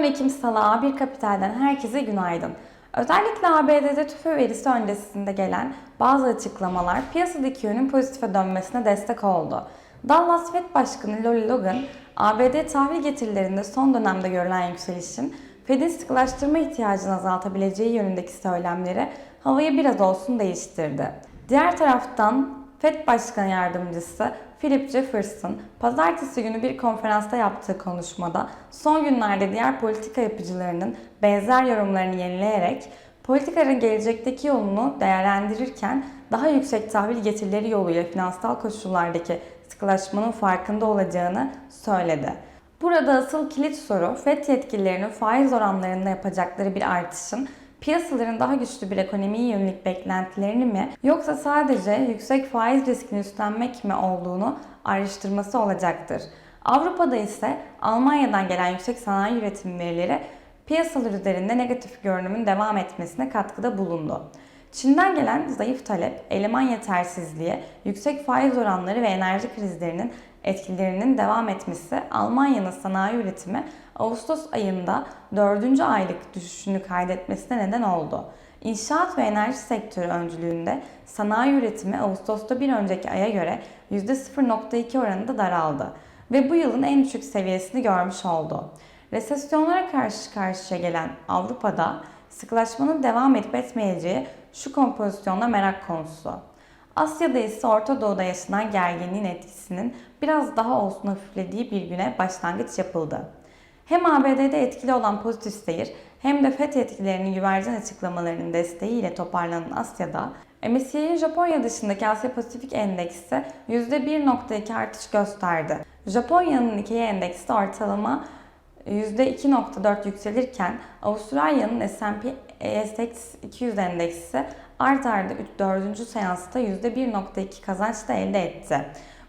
10 Ekim Salı A1 Kapital'den herkese günaydın. Özellikle ABD'de tüfe verisi öncesinde gelen bazı açıklamalar piyasadaki yönün pozitife dönmesine destek oldu. Dallas Fed Başkanı Lori Logan, ABD tahvil getirilerinde son dönemde görülen yükselişin Fed'in sıkılaştırma ihtiyacını azaltabileceği yönündeki söylemleri havayı biraz olsun değiştirdi. Diğer taraftan Fed Başkan Yardımcısı Philip Jefferson, pazartesi günü bir konferansta yaptığı konuşmada son günlerde diğer politika yapıcılarının benzer yorumlarını yenileyerek politikanın gelecekteki yolunu değerlendirirken daha yüksek tahvil getirileri yoluyla finansal koşullardaki sıkılaşmanın farkında olacağını söyledi. Burada asıl kilit soru FED yetkililerinin faiz oranlarında yapacakları bir artışın piyasaların daha güçlü bir ekonomiye yönelik beklentilerini mi yoksa sadece yüksek faiz riskini üstlenmek mi olduğunu araştırması olacaktır. Avrupa'da ise Almanya'dan gelen yüksek sanayi üretim verileri piyasalar üzerinde negatif görünümün devam etmesine katkıda bulundu. Çin'den gelen zayıf talep, eleman yetersizliği, yüksek faiz oranları ve enerji krizlerinin etkilerinin devam etmesi Almanya'nın sanayi üretimi Ağustos ayında 4. aylık düşüşünü kaydetmesine neden oldu. İnşaat ve enerji sektörü öncülüğünde sanayi üretimi Ağustos'ta bir önceki aya göre %0.2 oranında daraldı ve bu yılın en düşük seviyesini görmüş oldu. Resesyonlara karşı karşıya gelen Avrupa'da sıkılaşmanın devam edip etmeyeceği şu kompozisyonda merak konusu. Asya'da ise Orta Doğu'da yaşanan gerginliğin etkisinin biraz daha olsun hafiflediği bir güne başlangıç yapıldı. Hem ABD'de etkili olan pozitif seyir hem de FED etkilerinin güvercin açıklamalarının desteğiyle toparlanan Asya'da MSCI'nin Japonya dışındaki Asya Pasifik Endeksi %1.2 artış gösterdi. Japonya'nın Nikkei Endeksi ortalama %2.4 yükselirken Avustralya'nın S&P ASX 200 endeksi art arda 4. seansta %1.2 kazanç da elde etti.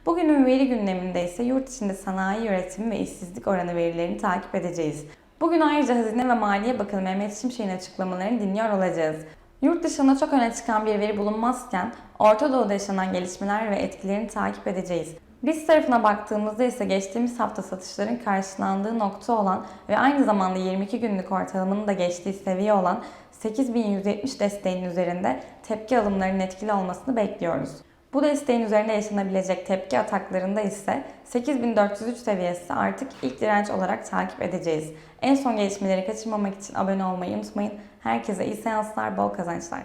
Bugünün veri gündeminde ise yurt içinde sanayi üretimi ve işsizlik oranı verilerini takip edeceğiz. Bugün ayrıca Hazine ve Maliye Bakanı Mehmet Şimşek'in açıklamalarını dinliyor olacağız. Yurt dışında çok öne çıkan bir veri bulunmazken Orta Doğu'da yaşanan gelişmeler ve etkilerini takip edeceğiz. Biz tarafına baktığımızda ise geçtiğimiz hafta satışların karşılandığı nokta olan ve aynı zamanda 22 günlük ortalamanın da geçtiği seviye olan 8170 desteğinin üzerinde tepki alımlarının etkili olmasını bekliyoruz. Bu desteğin üzerinde yaşanabilecek tepki ataklarında ise 8403 seviyesi artık ilk direnç olarak takip edeceğiz. En son gelişmeleri kaçırmamak için abone olmayı unutmayın. Herkese iyi seanslar, bol kazançlar.